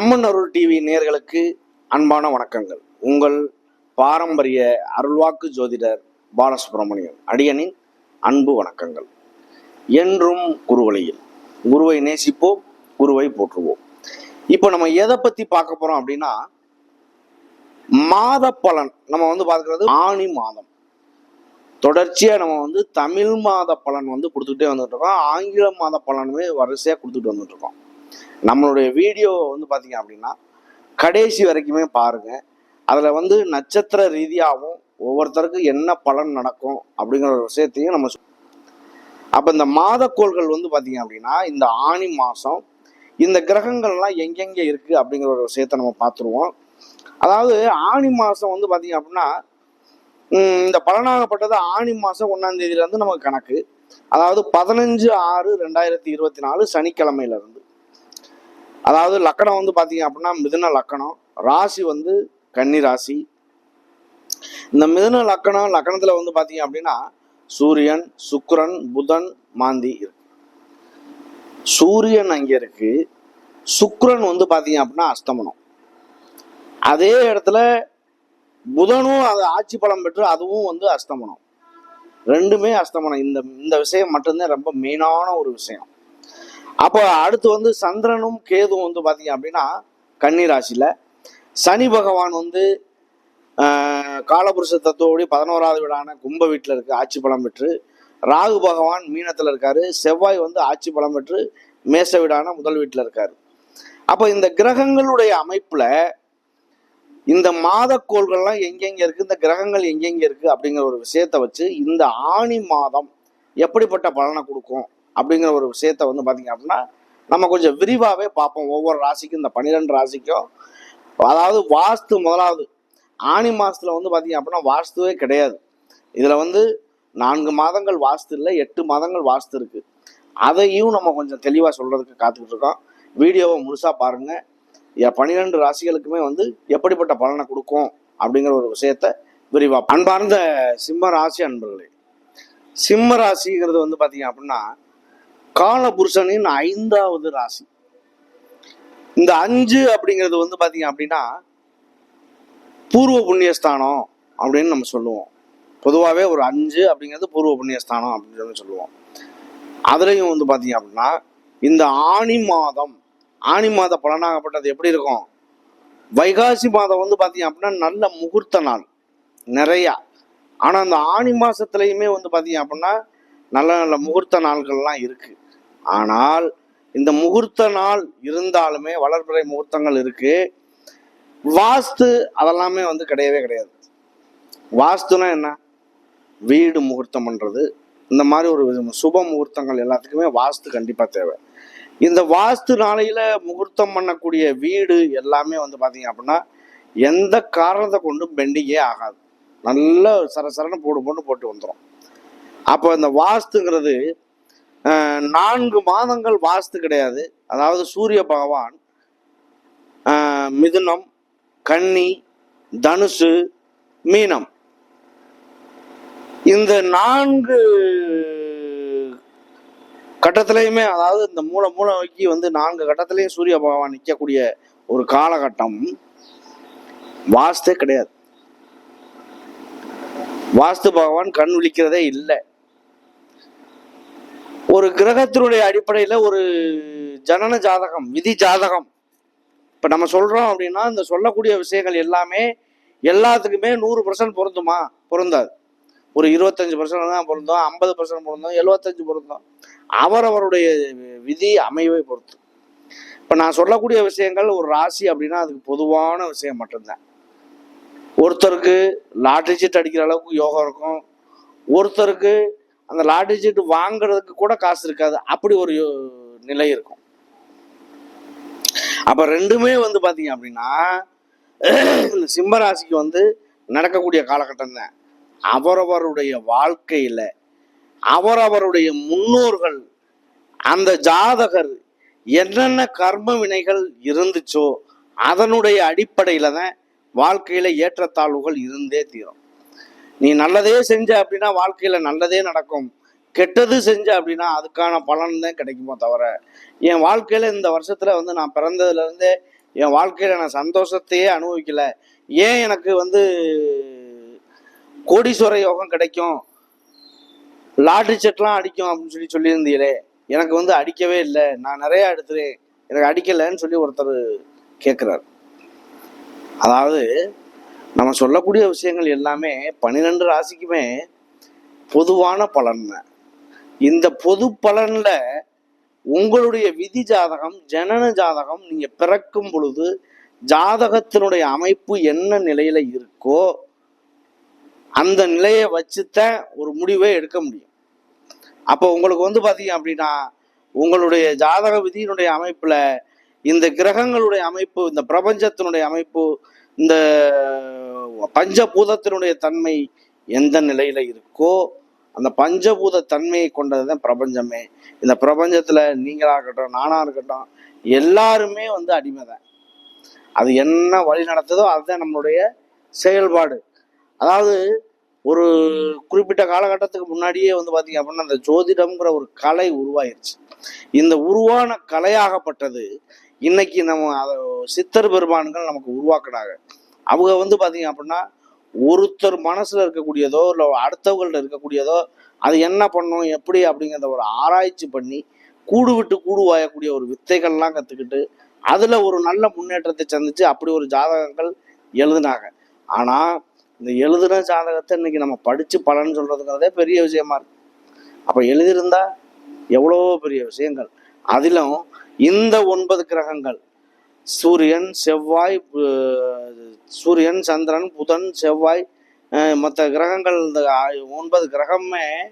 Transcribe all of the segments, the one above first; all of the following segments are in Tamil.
அம்மன் அருள் டிவி நேர்களுக்கு அன்பான வணக்கங்கள். உங்கள் பாரம்பரிய அருள்வாக்கு ஜோதிடர் பாலசுப்ரமணியன் அடியனின் அன்பு வணக்கங்கள். என்றும் குருவழியில் குருவை நேசிப்போம் குருவை போற்றுவோம். இப்போ நம்ம எதை பத்தி பார்க்க போறோம் அப்படின்னா மாத பலன். நம்ம வந்து பார்க்கறது ஆணி மாதம். தொடர்ச்சியா நம்ம வந்து தமிழ் மாத பலன் வந்து கொடுத்துக்கிட்டே வந்துட்டு இருக்கோம். ஆங்கில மாத பலனுமே வரிசையா கொடுத்துட்டு வந்துட்டு இருக்கோம். நம்மளுடைய வீடியோ வந்து பார்த்தீங்க அப்படின்னா கடைசி வரைக்குமே பாருங்க. அதில் வந்து நட்சத்திர ரீதியாகவும் ஒவ்வொருத்தருக்கும் என்ன பலன் நடக்கும் அப்படிங்கிற ஒரு விஷயத்தையும் நம்ம அப்போ இந்த மாதக்கோள்கள் வந்து பார்த்தீங்க அப்படின்னா இந்த ஆணி மாதம் இந்த கிரகங்கள்லாம் எங்கெங்கே இருக்குது அப்படிங்கிற ஒரு விஷயத்த நம்ம பார்த்துருவோம் அதாவது ஆணி மாதம் வந்து பார்த்தீங்க அப்படின்னா இந்த பலனாகப்பட்டது ஆணி மாதம் ஒன்றாம் தேதியிலேருந்து நமக்கு கணக்கு. அதாவது பதினஞ்சு ஆறு ரெண்டாயிரத்தி இருபத்தி நாலு சனிக்கிழமையிலேருந்து. அதாவது லக்கணம் வந்து பார்த்தீங்க அப்படின்னா மிதுன லக்கணம். ராசி வந்து கன்னி ராசி. இந்த மிதுன லக்கணம் லக்கணத்தில் வந்து பார்த்தீங்க அப்படின்னா சூரியன் சுக்கரன் புதன் மாந்தி இருக்கு. சூரியன் அங்கே இருக்கு. சுக்கரன் வந்து பார்த்தீங்க அப்படின்னா அஸ்தமனம். அதே இடத்துல புதனும் அது ஆட்சி பலம் பெற்று அதுவும் வந்து அஸ்தமனம். ரெண்டுமே அஸ்தமனம். இந்த இந்த விஷயம் மட்டும்தான் ரொம்ப மெயினான ஒரு விஷயம். அப்போ அடுத்து வந்து சந்திரனும் கேதுவும் வந்து பார்த்தீங்க அப்படின்னா கன்னிராசியில் சனி பகவான் வந்து காலபுருஷ தத்துவப்படி பதினோராவது வீடான கும்ப வீட்டில் இருக்கு ஆட்சி பலம் பெற்று. ராகு பகவான் மீனத்தில் இருக்காரு செவ்வாய் வந்து ஆட்சி பலம் பெற்று மேச வீடான முதல் வீட்டில் இருக்காரு. அப்போ இந்த கிரகங்களுடைய அமைப்பில் இந்த மாதக்கோள்கள்லாம் எங்கெங்கே இருக்குது இந்த கிரகங்கள் எங்கெங்கே இருக்குது அப்படிங்கிற ஒரு விஷயத்த வச்சு இந்த ஆணி மாதம் எப்படிப்பட்ட பலனை கொடுக்கும் அப்படிங்கிற ஒரு விஷயத்த வந்து பார்த்திங்க அப்படின்னா நம்ம கொஞ்சம் விரிவாகவே பார்ப்போம். ஒவ்வொரு ராசிக்கும் இந்த பன்னிரெண்டு ராசிக்கும். அதாவது வாஸ்து முதலாவது. ஆணி மாதத்தில் வந்து பார்த்திங்க அப்படின்னா வாஸ்துவே கிடையாது. இதில் வந்து நான்கு மாதங்கள் வாஸ்து இல்லை எட்டு மாதங்கள் வாஸ்து இருக்குது அதையும் நம்ம கொஞ்சம் தெளிவாக சொல்கிறதுக்கு காத்துக்கிட்டு இருக்கோம். வீடியோவை முழுசாக பாருங்கள் பன்னிரெண்டு ராசிகளுக்குமே வந்து எப்படிப்பட்ட பலனை கொடுக்கும் அப்படிங்கிற ஒரு விஷயத்த விரிவாக அன்பார்ந்த சிம்ம ராசி அன்பர்களே சிம்ம ராசிங்கிறது வந்து பார்த்தீங்க அப்படின்னா காலபுருஷனின் ஐந்தாவது ராசி. இந்த அஞ்சு அப்படிங்கிறது வந்து பாத்தீங்க அப்படின்னா பூர்வ புண்ணியஸ்தானம் அப்படின்னு நம்ம சொல்லுவோம். பொதுவாகவே ஒரு அஞ்சு அப்படிங்கிறது பூர்வ புண்ணியஸ்தானம் அப்படின்னு சொல்லி சொல்லுவோம். அதுலேயும் வந்து பார்த்தீங்க அப்படின்னா இந்த ஆணி மாதம் ஆணி மாத பலனாகப்பட்டது எப்படி இருக்கும்? வைகாசி மாதம் வந்து பார்த்தீங்க அப்படின்னா நல்ல முகூர்த்த நாள் நிறையா. ஆனால் அந்த ஆணி மாசத்துலயுமே வந்து பார்த்தீங்க அப்படின்னா நல்ல நல்ல முகூர்த்த நாள்கள்லாம் இருக்கு. ஆனால் இந்த முகூர்த்த நாள் இருந்தாலுமே வளர்பிறை முகூர்த்தங்கள் இருக்கு. வாஸ்து அதெல்லாமே வந்து கிடையவே கிடையாது. வாஸ்துனா என்ன? வீடு முகூர்த்தம் பண்றது. இந்த மாதிரி ஒரு சுப முகூர்த்தங்கள் எல்லாத்துக்குமே வாஸ்து கண்டிப்பா தேவை. இந்த வாஸ்து நாளையில முகூர்த்தம் பண்ணக்கூடிய வீடு எல்லாமே வந்து பாத்தீங்க அப்படின்னா எந்த காரணத்தை கொண்டும் பெண்டிங்கே ஆகாது. நல்ல சரசரன்னு போடு போட்டு போட்டு வந்துடும் அப்போ இந்த வாஸ்துங்கிறது நான்கு மாதங்கள் வாஸ்து கிடையாது. அதாவது சூரிய பகவான் மிதுனம் கன்னி தனுசு மீனம். இந்த நான்கு கட்டத்திலையுமே அதாவது இந்த மூல மூல வைக்கி வந்து நான்கு கட்டத்திலையும் சூரிய பகவான் நிற்கக்கூடிய ஒரு காலகட்டம் வாஸ்தே கிடையாது. வாஸ்து பகவான் கண் விழிக்கிறதே இல்லை. ஒரு கிரகத்தினுடைய அடிப்படையில் ஒரு ஜனன ஜாதகம் விதி ஜாதகம். இப்போ நம்ம சொல்கிறோம் அப்படின்னா இந்த சொல்லக்கூடிய விஷயங்கள் எல்லாமே எல்லாத்துக்குமே நூறு பர்சன்ட் பொருந்துமா? பொருந்தாது. ஒரு இருபத்தஞ்சு பர்சன்ட் தான் பொருந்தோம் ஐம்பது பர்சன்ட் பொருந்தோம் எழுபத்தஞ்சு பொருந்தும். அவரவருடைய விதி அமைவை பொறுத்து. இப்போ நான் சொல்லக்கூடிய விஷயங்கள் ஒரு ராசி அப்படின்னா அதுக்கு பொதுவான விஷயம் மட்டும்தான். ஒருத்தருக்கு லாட்ரி சீட் அடிக்கிற அளவுக்கு யோகம் இருக்கும். ஒருத்தருக்கு அந்த லாட்டரி சீட்டு வாங்குறதுக்கு கூட காசு இருக்காது. அப்படி ஒரு நிலை இருக்கும். அப்ப ரெண்டுமே வந்து பாத்தீங்க அப்படின்னா இந்த சிம்மராசிக்கு வந்து நடக்கக்கூடிய காலகட்டம் தான். அவரவருடைய வாழ்க்கையில அவரவருடைய முன்னோர்கள் அந்த ஜாதகர் என்னென்ன கர்ம வினைகள் இருந்துச்சோ அதனுடைய அடிப்படையில தான் வாழ்க்கையில ஏற்றத்தாழ்வுகள் இருந்தே தீரும். நீ நல்லதே செஞ்ச அப்படின்னா வாழ்க்கையில நல்லதே நடக்கும். கெட்டது செஞ்ச அப்படின்னா அதுக்கான பலன் தான் கிடைக்குமோ தவிர என் வாழ்க்கையில இந்த வருஷத்துல வந்து நான் பிறந்ததுல இருந்தே என் வாழ்க்கையில நான் சந்தோஷத்தையே அனுபவிக்கல. ஏன் எனக்கு வந்து கோடீஸ்வர யோகம் கிடைக்கும்? லாட்ரி செட்லாம் அடிக்கும் அப்படின்னு சொல்லி சொல்லியிருந்தீங்களே எனக்கு வந்து அடிக்கவே இல்லை. நான் நிறைய எடுத்துறேன். எனக்கு அடிக்கலைன்னு சொல்லி ஒருத்தர் கேட்குறாரு அதாவது நம்ம சொல்லக்கூடிய விஷயங்கள் எல்லாமே பன்னிரெண்டு ராசிக்குமே பொதுவான பலன் இந்த பொது பலனில் உங்களுடைய விதி ஜாதகம் ஜனன ஜாதகம் நீங்கள் பிறக்கும் பொழுது ஜாதகத்தினுடைய அமைப்பு என்ன நிலையில் இருக்கோ அந்த நிலையை வச்சுத்தான் ஒரு முடிவை எடுக்க முடியும். அப்போ உங்களுக்கு வந்து பார்த்தீங்க அப்படின்னா உங்களுடைய ஜாதக விதியினுடைய அமைப்பில் இந்த கிரகங்களுடைய அமைப்பு இந்த பிரபஞ்சத்தினுடைய அமைப்பு இந்த பஞ்சபூதத்தினுடைய தன்மை எந்த நிலையில இருக்கோ அந்த பஞ்சபூத தன்மையை கொண்டதுதான் பிரபஞ்சமே. இந்த பிரபஞ்சத்துல நீங்களா இருக்கட்டும் நானா இருக்கட்டும் எல்லாருமே வந்து அடிமை தான் அது என்ன வழி நடத்துதோ அதுதான் நம்மளுடைய செயல்பாடு. அதாவது ஒரு குறிப்பிட்ட காலகட்டத்துக்கு முன்னாடியே வந்து பாத்தீங்க அப்படின்னா அந்த ஜோதிடம்ங்கிற ஒரு கலை உருவாயிருச்சு. இந்த உருவான கலையாகப்பட்டது இன்னைக்கு நம்ம அதை சித்தர் பெருமான்கள் நமக்கு உருவாக்குனாங்க. அவங்க வந்து பார்த்தீங்க அப்படின்னா ஒருத்தர் மனசில் இருக்கக்கூடியதோ இல்லை அடுத்தவங்கள்ட்ட இருக்கக்கூடியதோ அது என்ன பண்ணும் எப்படி அப்படிங்கிறத ஒரு ஆராய்ச்சி பண்ணி கூடு விட்டு கூடு வாயக்கூடிய ஒரு வித்தைகள்லாம் கற்றுக்கிட்டு அதில் ஒரு நல்ல முன்னேற்றத்தை சந்திச்சு அப்படி ஒரு ஜாதகங்கள் எழுதுனாங்க. ஆனால் இந்த எழுதுன ஜாதகத்தை இன்னைக்கு நம்ம படித்து பலன் சொல்கிறதுங்கிறதே பெரிய விஷயமா இருக்கு. அப்போ எழுதியிருந்தா எவ்வளோ பெரிய விஷயங்கள். அதிலும் இந்த ஒன்பது கிரகங்கள் சூரியன் செவ்வாய் சூரியன் சந்திரன் புதன் செவ்வாய் மற்ற கிரகங்கள் இந்த ஒன்பது கிரகமே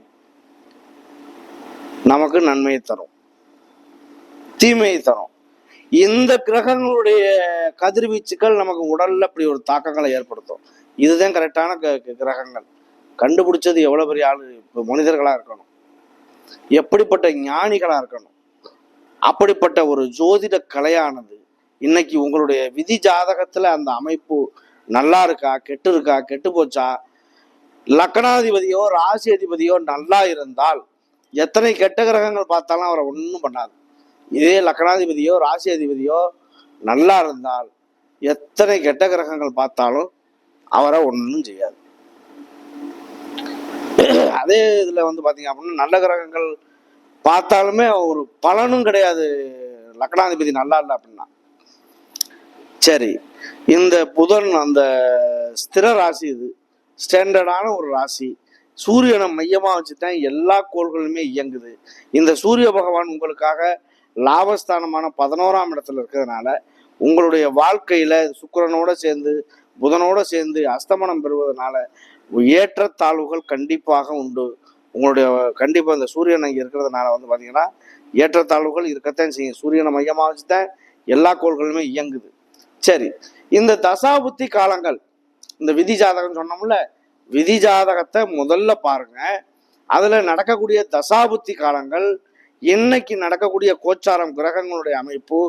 நமக்கு நன்மையை தரும். தீமையை தரும். இந்த கிரகங்களுடைய கதிர்வீச்சுக்கள் நமக்கு உடல்ல அப்படி ஒரு தாக்கங்களை ஏற்படுத்தும். இதுதான் கரெக்டான க- கிரகங்கள். கண்டுபிடிச்சது எவ்வளவு பெரிய ஆளு இப்போ மனிதர்களா இருக்கணும். எப்படிப்பட்ட ஞானிகளா இருக்கணும். அப்படிப்பட்ட ஒரு ஜோதிட கலையானது இன்னைக்கு உங்களுடைய விதி ஜாதகத்துல அந்த அமைப்பு நல்லா இருக்கா? கெட்டு இருக்கா? கெட்டு போச்சா? லக்னாதிபதியோ ராசி அதிபதியோ நல்லா இருந்தால் எத்தனை கெட்ட கிரகங்கள் பார்த்தாலும் அவரை ஒன்றும் பண்ணாது. இதே லக்னாதிபதியோ ராசி அதிபதியோ நல்லா இருந்தால் எத்தனை கெட்ட கிரகங்கள் பார்த்தாலும் அவரை ஒன்றும் செய்யாது. அதே இதில் வந்து பார்த்தீங்க அப்படின்னா நல்ல கிரகங்கள் பார்த்தாலுமே ஒரு பலனும் கிடையாது. லக்னாதிபதி நல்லா இல்லை அப்படின்னா. சரி இந்த புதன் அந்த ஸ்திர ராசி இது. ஸ்டாண்டர்டான ஒரு ராசி. சூரியனை மையமாக வச்சுட்டேன் எல்லா கோள்களுமே இயங்குது. இந்த சூரிய பகவான் உங்களுக்காக லாபஸ்தானமான பதினோராம் இடத்துல இருக்கிறதுனால உங்களுடைய வாழ்க்கையில சுக்கிரனோட சேர்ந்து புதனோட சேர்ந்து அஸ்தமனம் பெறுவதனால ஏற்றத்தாழ்வுகள் கண்டிப்பாக உண்டு. உங்களுடைய கண்டிப்பாக இந்த சூரியன் அங்கே இருக்கிறதுனால வந்து பாத்தீங்கன்னா ஏற்றத்தாழ்வுகள் இருக்கத்தான் செய்யும். சூரியனை மையமாக வச்சுட்டேன் எல்லா கோள்களுமே இயங்குது. சரி இந்த தசாபுத்தி காலங்கள் இந்த விதி ஜாதகம் சொன்னோம்ல விதி ஜாதகத்தை முதல்ல பாருங்க. அதுல நடக்கக்கூடிய தசாபுத்தி காலங்கள் இன்னைக்கு நடக்கக்கூடிய கோச்சாரம் கிரகங்களுடைய அமைப்பு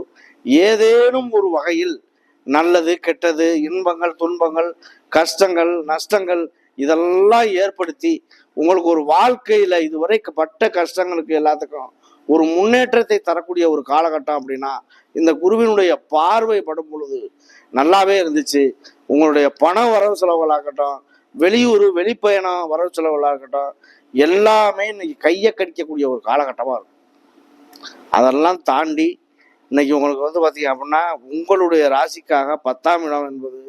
ஏதேனும் ஒரு வகையில் நல்லது கெட்டது இன்பங்கள் துன்பங்கள் கஷ்டங்கள் நஷ்டங்கள் இதெல்லாம் ஏற்படுத்தி உங்களுக்கு ஒரு வாழ்க்கையில இதுவரை பட்ட கஷ்டங்களுக்கு எல்லாத்துக்கும் ஒரு முன்னேற்றத்தை தரக்கூடிய ஒரு காலகட்டம் அப்படின்னா இந்த குருவினுடைய பார்வை படும் பொழுது நல்லாவே இருந்துச்சு. உங்களுடைய பண வரவு செலவுகளாகட்டும் வெளியூர் வெளிப்பயணம் வரவு செலவுகளாகட்டும் இருக்கட்டும் எல்லாமே இன்னைக்கு கையை கடிக்கக்கூடிய ஒரு காலகட்டமாக இருக்கும். அதெல்லாம் தாண்டி இன்னைக்கு உங்களுக்கு வந்து பார்த்தீங்க அப்படின்னா உங்களுடைய ராசிக்காக பத்தாம் இடம் என்பது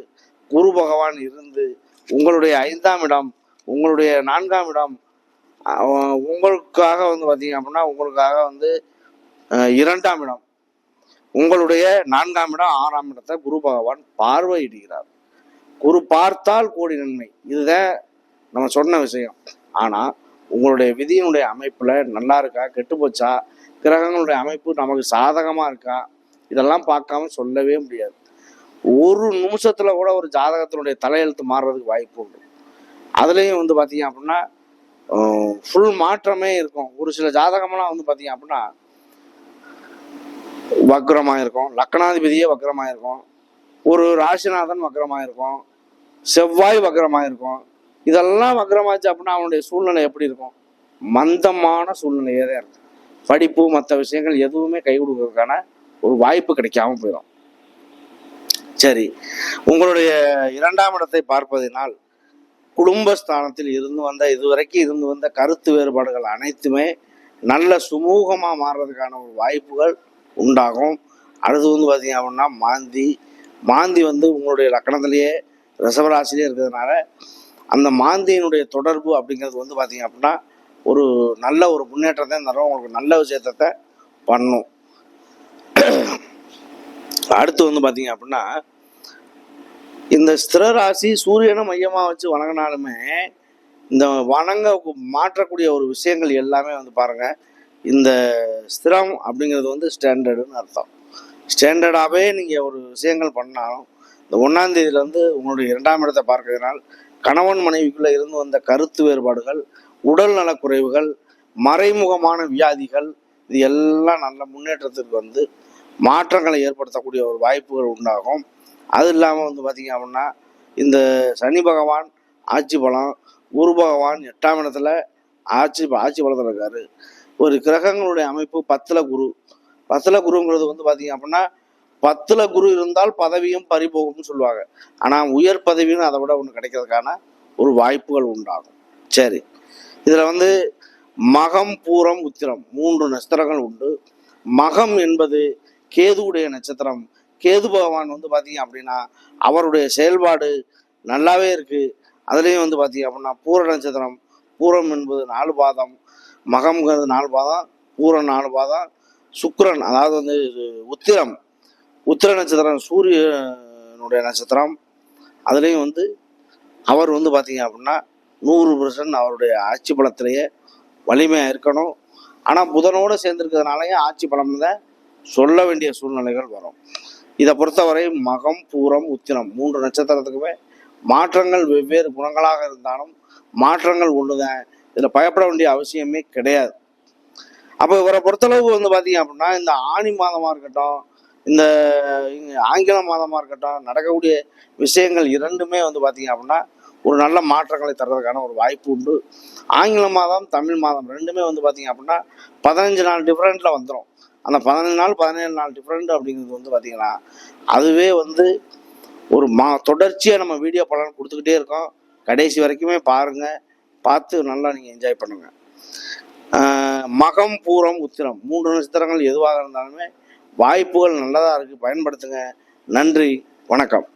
குரு பகவான் இருந்து உங்களுடைய ஐந்தாம் இடம் உங்களுடைய நான்காம் இடம் உங்களுக்காக வந்து பார்த்தீங்க அப்படின்னா உங்களுக்காக வந்து இரண்டாம் இடம். உங்களுடைய நான்காம் இடம் ஆறாம் இடத்தை குரு பகவான் பார்வையிடுகிறார். குரு பார்த்தால் கோடி நன்மை. இதுதான் நம்ம சொன்ன விஷயம். ஆனால் உங்களுடைய விதியினுடைய அமைப்பில் நல்லா இருக்கா? கெட்டு போச்சா? கிரகங்களுடைய அமைப்பு நமக்கு சாதகமாக இருக்கா? இதெல்லாம் பார்க்காம சொல்லவே முடியாது. ஒரு நிமிஷத்தில் கூட ஒரு ஜாதகத்தினுடைய தலையெழுத்து மாறுறதுக்கு வாய்ப்பு உண்டு. அதுலேயும் வந்து பார்த்தீங்க அப்படின்னா ஃபுல் மாற்றமே இருக்கும். ஒரு சில ஜாதகம்லாம் வந்து பார்த்தீங்க அப்படின்னா வக்ரமாக இருக்கும் லக்னாதிபதியே வக்ரமாக இருக்கும் ஒரு ராசிநாதன் வக்ரமாக இருக்கும் செவ்வாய் வக்ரமாக இருக்கும் இதெல்லாம் வக்ரமாச்சு அப்படின்னா அவனுடைய சூழ்நிலை எப்படி இருக்கும்? மந்தமான சூழ்நிலையே தான் இருக்கும். படிப்பு மற்ற விஷயங்கள் எதுவுமே கை கொடுக்கறதுக்கான ஒரு வாய்ப்பு கிடைக்காம போயிடும் சரி. உங்களுடைய இரண்டாம் இடத்தை பார்ப்பதினால் குடும்பஸ்தானத்தில் இருந்து வந்த இதுவரைக்கும் இருந்து வந்த கருத்து வேறுபாடுகள் அனைத்துமே நல்ல சுமூகமாக மாறுறதுக்கான ஒரு வாய்ப்புகள் உண்டாகும். அடுத்து வந்து பார்த்தீங்க அப்படின்னா மாந்தி. மாந்தி வந்து உங்களுடைய லக்கணத்திலேயே ரிசவராசிலே இருக்கிறதுனால அந்த மாந்தியினுடைய தொடர்பு அப்படிங்கிறது வந்து பார்த்தீங்க அப்படின்னா ஒரு நல்ல ஒரு முன்னேற்றத்தை தரும். உங்களுக்கு நல்ல விஷயத்த பண்ணும். அடுத்து வந்து பார்த்தீங்க அப்படின்னா இந்த ஸ்திர ராசி சூரியனை மையமாக வச்சு வணங்கினாலுமே இந்த வணங்க மாற்றக்கூடிய ஒரு விஷயங்கள் எல்லாமே வந்து பாருங்கள் இந்த ஸ்திரம் அப்படிங்கிறது வந்து ஸ்டாண்டர்டுன்னு அர்த்தம். ஸ்டாண்டர்டாகவே நீங்கள் ஒரு விஷயங்கள் பண்ணாலும் இந்த ஒன்றாந்தேதியிலேருந்து வந்து உங்களுடைய இரண்டாம் இடத்தை பார்க்கறதுனால் கணவன் மனைவிக்குள்ளே இருந்து வந்த கருத்து வேறுபாடுகள் உடல் நலக்குறைவுகள் மறைமுகமான வியாதிகள் இது எல்லாம் நல்ல முன்னேற்றத்திற்கு வந்து மாற்றங்களை ஏற்படுத்தக்கூடிய ஒரு வாய்ப்புகள் உண்டாகும். அது இல்லாமல் வந்து பார்த்தீங்க அப்படின்னா இந்த சனி பகவான் ஆட்சி பலம் குரு பகவான் எட்டாம் இடத்துல ஆட்சி ஆட்சி பலத்தில் இருக்காரு. ஒரு கிரகங்களுடைய அமைப்பு பத்தில் குரு. பத்தில் குருங்கிறது வந்து பார்த்தீங்க அப்படின்னா பத்தில் குரு இருந்தால் பதவியும் பறிபோகும்னு சொல்லுவாங்க. ஆனால் உயர் பதவியும் அதை விட ஒன்று கிடைக்கிறதுக்கான ஒரு வாய்ப்புகள் உண்டாகும். சரி. இதில் வந்து மகம் பூரம் உத்திரம் மூன்று நட்சத்திரங்கள் உண்டு. மகம் என்பது கேதுவுடைய நட்சத்திரம். கேது பகவான் வந்து பார்த்தீங்க அப்படின்னா அவருடைய செயல்பாடு நல்லாவே இருக்குது அதுலேயும் வந்து பார்த்தீங்க அப்படின்னா பூர நட்சத்திரம் பூரம் என்பது நாலு பாதம் மகம்ங்கிறது நாலு பாதம் பூரம் நாலு பாதம் சுக்கரன் அதாவது வந்து உத்திரம். உத்திர நட்சத்திரம் சூரியனுடைய நட்சத்திரம். அதுலேயும் வந்து அவர் வந்து பார்த்தீங்க அப்படின்னா நூறு பர்சன்ட் அவருடைய ஆட்சி பலத்திலேயே வலிமையாக இருக்கணும். ஆனால் புதனோடு சேர்ந்துருக்கிறதுனாலயே ஆட்சி பலம் தான் சொல்ல வேண்டிய சூழ்நிலைகள் வரும். இதை பொறுத்தவரை மகம் பூரம் உத்திரம் மூன்று நட்சத்திரத்துக்குமே மாற்றங்கள் வெவ்வேறு குணங்களாக இருந்தாலும் மாற்றங்கள் ஒன்றுதான் இதில் பயப்பட வேண்டிய அவசியமே கிடையாது. அப்போ இவரை பொறுத்தளவு வந்து பார்த்தீங்க அப்படின்னா இந்த ஆணி மாதமாக இருக்கட்டும் இந்த ஆங்கில மாதமாக இருக்கட்டும் நடக்கக்கூடிய விஷயங்கள் இரண்டுமே வந்து பார்த்தீங்க அப்படின்னா ஒரு நல்ல மாற்றங்களை தர்றதுக்கான ஒரு வாய்ப்பு உண்டு. ஆங்கில மாதம் தமிழ் மாதம் ரெண்டுமே வந்து பார்த்தீங்க அப்படின்னா பதினஞ்சு நாள் டிஃப்ரெண்ட்டில் வந்துடும் அந்த பதினஞ்சு நாள் பதினேழு நாள் டிஃப்ரெண்ட் அப்படிங்கிறது வந்து பார்த்திங்கன்னா அதுவே வந்து ஒரு மா தொடர்ச்சியாக நம்ம வீடியோ பலன் கொடுத்துக்கிட்டே இருக்கோம். கடைசி வரைக்குமே பாருங்கள் பார்த்து நல்லா நீங்கள் என்ஜாய் பண்ணுங்கள் மகம் பூரம் உத்திரம். மூன்று நட்சத்திரங்கள் எதுவாக இருந்தாலுமே வாய்ப்புகள் நல்லதாக இருக்குது பயன்படுத்துங்க. நன்றி. வணக்கம்.